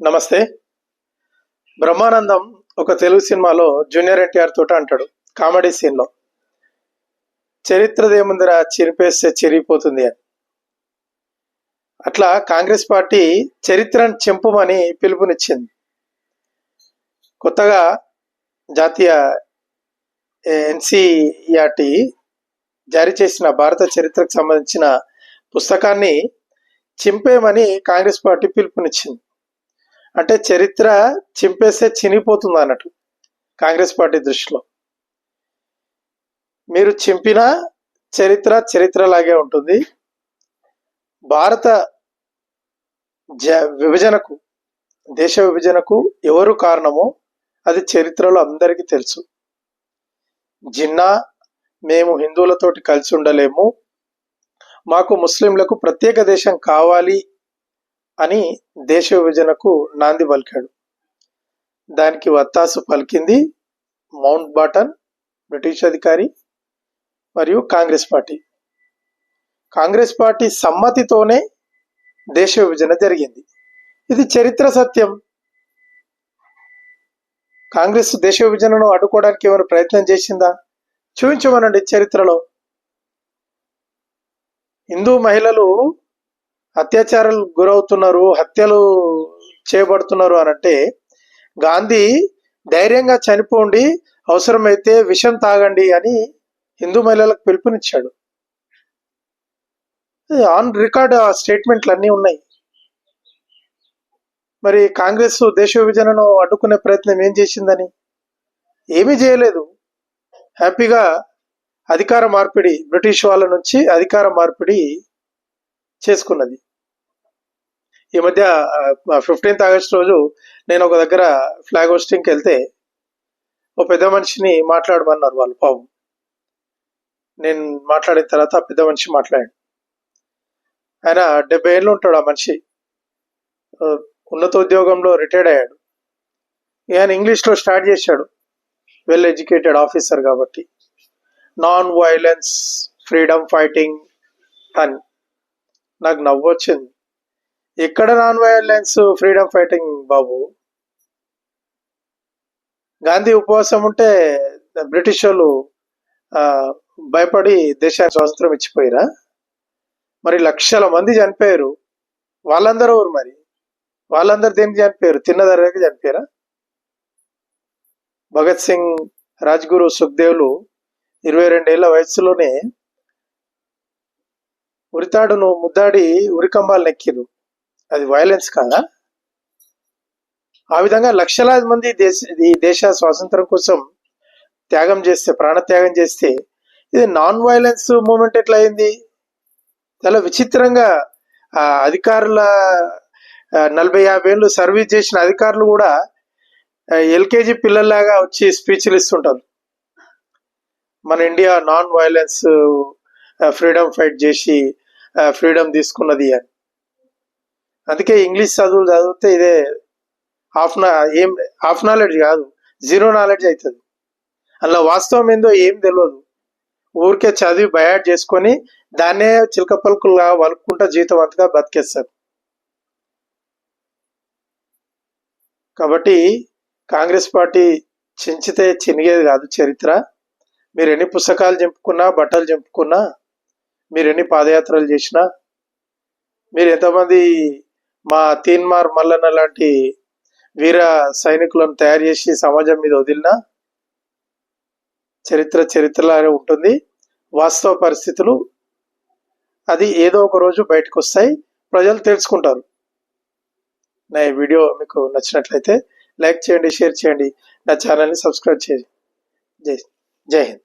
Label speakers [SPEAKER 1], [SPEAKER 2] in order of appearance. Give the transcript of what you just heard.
[SPEAKER 1] నమస్తే. బ్రహ్మానందం ఒక తెలుగు సినిమాలో జూనియర్ ఎన్టీఆర్ తోట అంటాడు కామెడీ సీన్లో. చరిత్రదేముందిరా చిరిపేస్తే చిరిగిపోతుంది అని. అట్లా కాంగ్రెస్ పార్టీ చరిత్రను చెంపమని పిలుపునిచ్చింది. కొత్తగా జాతీయ ఎన్సిఆర్టి జారీ చేసిన భారత చరిత్రకు సంబంధించిన పుస్తకాన్ని చింపేయమని కాంగ్రెస్ పార్టీ పిలుపునిచ్చింది. అంటే చరిత్ర చింపేస్తే చినిగిపోతుంది అన్నట్టు కాంగ్రెస్ పార్టీ దృష్టిలో. మీరు చింపిన చరిత్ర చరిత్రలాగే ఉంటుంది. భారత జ విభజనకు దేశ విభజనకు ఎవరు కారణమో అది చరిత్రలో అందరికీ తెలుసు. జిన్నా మేము హిందువులతోటి కలిసి ఉండలేము. మాకు ముస్లింలకు ప్రత్యేక దేశం కావాలి అని దేశ విభజనకు నాంది పలికాడు. దానికి వత్తాసు పలికింది మౌంట్ బాటన్ బ్రిటిష్ అధికారి మరియు కాంగ్రెస్ పార్టీ. కాంగ్రెస్ పార్టీ సమ్మతితోనే దేశ విభజన జరిగింది. ఇది చరిత్ర సత్యం. కాంగ్రెస్ దేశ విభజనను అడ్డుకోవడానికి ఏమైనా ప్రయత్నం చేసిందా? చూపించమనండి చరిత్రలో. హిందూ మహిళలు అత్యాచారాలు గురవుతున్నారు హత్యలు చేయబడుతున్నారు అని అంటే గాంధీ ధైర్యంగా చనిపోండి అవసరమైతే విషం తాగండి అని హిందూ మహిళలకు పిలుపునిచ్చాడు. ఆన్ రికార్డ్ ఆ స్టేట్మెంట్లు అన్నీ ఉన్నాయి. మరి కాంగ్రెస్ దేశ విభజనను అడ్డుకునే ప్రయత్నం ఏం చేసిందని? ఏమీ చేయలేదు. హ్యాపీగా అధికార మార్పిడి బ్రిటిష్ వాళ్ళ నుంచి అధికార మార్పిడి చేసుకున్నది. ఈ మధ్య ఫిఫ్టీన్త్ ఆగస్ట్ రోజు నేను ఒక దగ్గర ఫ్లాగ్ హోస్టింగ్కి వెళ్తే ఒక పెద్ద మనిషిని మాట్లాడమన్నారు వాళ్ళు పాపం. నేను మాట్లాడిన తర్వాత ఆ పెద్ద మనిషి మాట్లాడాడు. ఆయన డెబ్బై ఏళ్ళు ఉంటాడు ఆ మనిషి. ఉన్నత ఉద్యోగంలో రిటైర్డ్ అయ్యాడు. ఆయన ఇంగ్లీష్లో స్టార్ట్ చేశాడు. వెల్ ఎడ్యుకేటెడ్ ఆఫీసర్ కాబట్టి. నాన్ వైలెన్స్ ఫ్రీడమ్ ఫైటింగ్ అని నాకు నవ్వు వచ్చింది ఎక్కడ నాన్ వైలెన్స్ ఫ్రీడమ్ ఫైటింగ్ బాబు. గాంధీ ఉపవాసం ఉంటే బ్రిటిష్ వాళ్ళు భయపడి దేశానికి స్వాతంత్రం ఇచ్చిపోయిరా. మరి లక్షల మంది చనిపోయారు. వాళ్ళందరూ ఎవరు మరి? వాళ్ళందరూ దేనికి చనిపోయారు? తిన్నదరకి చనిపోయారా? భగత్ సింగ్ రాజ్గురు సుఖ్దేవ్లు ఇరవై రెండేళ్ళ వయసులోనే ఉరితాడును ముద్దాడి ఉరికంబాలు నెక్కిరు అది వైలెన్స్ కాదా? ఆ విధంగా లక్షలాది మంది దేశ ఈ దేశ స్వాతంత్రం కోసం త్యాగం చేస్తే ప్రాణత్యాగం చేస్తే ఇది నాన్ వైలెన్స్ మూమెంట్ ఎట్లా అయింది? చాలా విచిత్రంగా ఆ అధికారుల నలభై యాభై ఏళ్ళు సర్వీస్ చేసిన అధికారులు కూడా ఎల్కేజీ పిల్లల్లాగా వచ్చి స్పీచ్లు ఇస్తుంటారు. మన India non violence freedom fight చేసి ఫ్రీడమ్ తీసుకున్నది అని. అందుకే ఇంగ్లీష్ చదువులు చదివితే ఇదే హాఫ్ నా ఏం హాఫ్ నాలెడ్జ్ కాదు జీరో నాలెడ్జ్ అవుతుంది అలా వాస్తవం ఏందో ఏం తెలియదు ఊరికే చదివి బయాడ్ చేసుకొని దాన్నే చిలక పలుకులుగా వలుక్కుంటా జీవితం అంతగా బతికేస్తారు. కాబట్టి కాంగ్రెస్ పార్టీ చించితే చినిగేది కాదు చరిత్ర. మీరు ఎన్ని పుస్తకాలు చెంపుకున్నా బట్టలు చెంపుకున్నా మీరు ఎన్ని పాదయాత్రలు చేసినా మీరు ఎంతమంది మా తీన్మార్ మల్లన్న లాంటి వీర సైనికులను తయారు చేసి సమాజం మీద వదిలినా చరిత్ర చరిత్రలానే ఉంటుంది. వాస్తవ పరిస్థితులు అది ఏదో ఒక రోజు బయటకు వస్తాయి ప్రజలు తెలుసుకుంటారు. నా ఈ వీడియో మీకు నచ్చినట్లయితే లైక్ చేయండి షేర్ చేయండి. నా ఛానల్ని సబ్స్క్రైబ్ చేయండి. జై జై హింద్.